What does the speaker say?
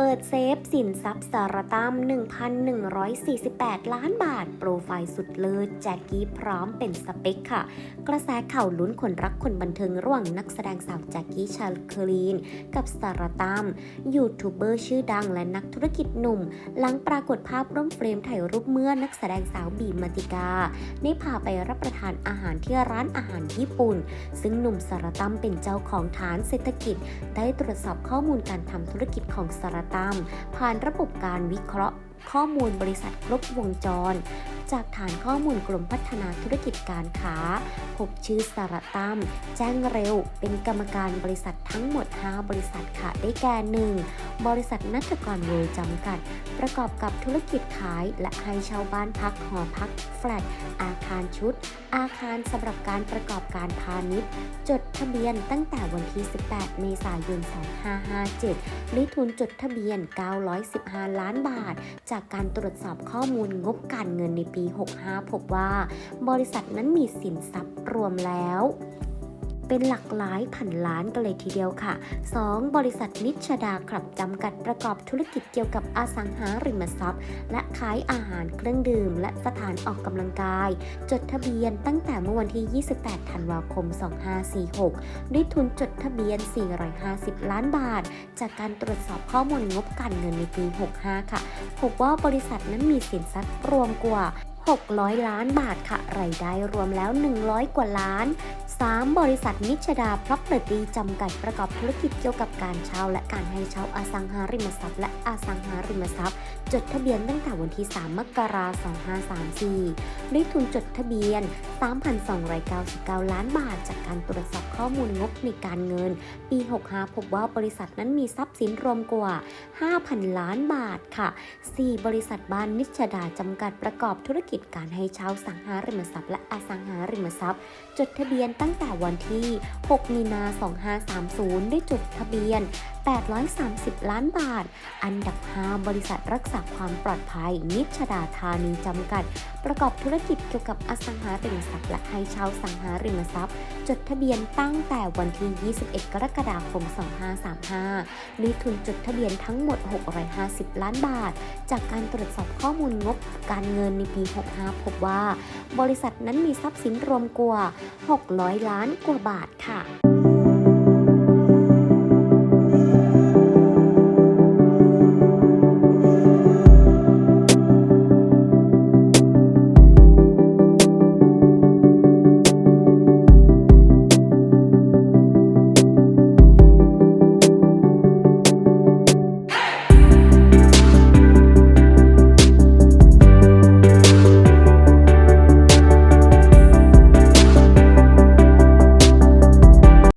เปิดเซฟสินทรัพย์สารตั้ม1,148 ล้านบาท โปรไฟล์สุดเลิศแจ็กกี้พร้อมเป็นสเปคค่ะ กระแสข่าวลุ้นคนรักคนบันเทิงระหว่างนักแสดงสาวแจ็กกี้ชาลคลีน กับสารตั้มยูทูบเบอร์ชื่อดังและนักธุรกิจหนุ่ม หลังปรากฏภาพร่วมเฟรมถ่ายรูปเมื่อนักแสดงสาวบีมมาติกา ได้พาไปรับประทานอาหารที่ร้านอาหารญี่ปุ่น ซึ่งหนุ่มสารตั้มเป็นเจ้าของฐานเศรษฐกิจ ได้ตรวจสอบข้อมูลการทำธุรกิจของสารตัมผ่านระบบการวิเคราะห์ ข้อมูลบริษัทครบวงจร จากฐานข้อมูลกรมพัฒนาธุรกิจการค้า พบชื่อสารตั้มแจ้งเร็ว เป็นกรรมการบริษัททั้งหมด 5 บริษัทค่ะ ได้แก่ 1. บริษัทนัทกรเวิร์จำกัด ประกอบกับธุรกิจขาย และให้เช่าบ้านพักหอพัก แฟลต อาคารชุด อาคารสำหรับการประกอบการพาณิชย์ จดทะเบียนตั้งแต่วันที่ 18 เมษายน 2557ด้วยทุนจดทะเบียน 915 ล้านบาทจากการตรวจสอบข้อมูลงบการเงินในปี 65 พบว่า บริษัทนั้นมีสินทรัพย์รวมแล้ว เป็นหลักหลายพันล้านกันเลยทีเดียวค่ะ 2. บริษัทนิชดาครับจำกัดประกอบธุรกิจเกี่ยวกับอสังหาริมทรัพย์ และขายอาหารเครื่องดื่ม และสถานออกกำลังกาย จดทะเบียนตั้งแต่เมื่อวันที่ 28 ธันวาคม 2546 ด้วยทุนจดทะเบียน 450 ล้านบาท จากการตรวจสอบข้อมูลงบการเงินในปี 65 ค่ะ พบว่าบริษัทนั้นมีสินทรัพย์รวมกว่า600 ล้านบาทค่ะ รายได้รวมแล้ว 100 กว่าล้าน 3. บริษัทนิชดาพ r o p e r t y จำกัดประกอบธุรกิจเกี่ยวกับการเช่าและการให้เช่าอสังหาริมทรัพย์และอสังหาริมทรัพย์ จดทะเบียนตั้งแต่วันที่ 3 มกราคม 2534 ด้วยทุนจดทะเบียน 3,299 ล้านบาท จากการตรวจสอบข้อมูลงบในการเงิน ปี 65 พบว่าบริษัทนั้นมีทรัพย์สินรวมกว่า 5,000 ล้านบาทค่ะ 4. บริษัทบ้านนิชดาจำกัดประกอบธุรกิจการให้เช่าสังหาริมทรัพย์และอสังหาริมทรัพย์ จดทะเบียนตั้งแต่วันที่ 6 มีนา 2530 ได้จดทะเบียน 830 ล้านบาท อันดับ 5 บริษัทรักษาความปลอดภัย นิชดาธานีจำกัด ประกอบธุรกิจเกี่ยวกับอสังหาริมทรัพย์และให้เช่าสังหาริมทรัพย์ จดทะเบียนตั้งแต่วันที่ 21 กรกฎาคม 2535 มีทุนจดทะเบียนทั้งหมด 650 ล้านบาท จากการตรวจสอบข้อมูลงบการเงินในปี 65 พบว่า บริษัทนั้นมีทรัพย์สินรวมกว่า 600 ล้านกว่าบาทค่ะ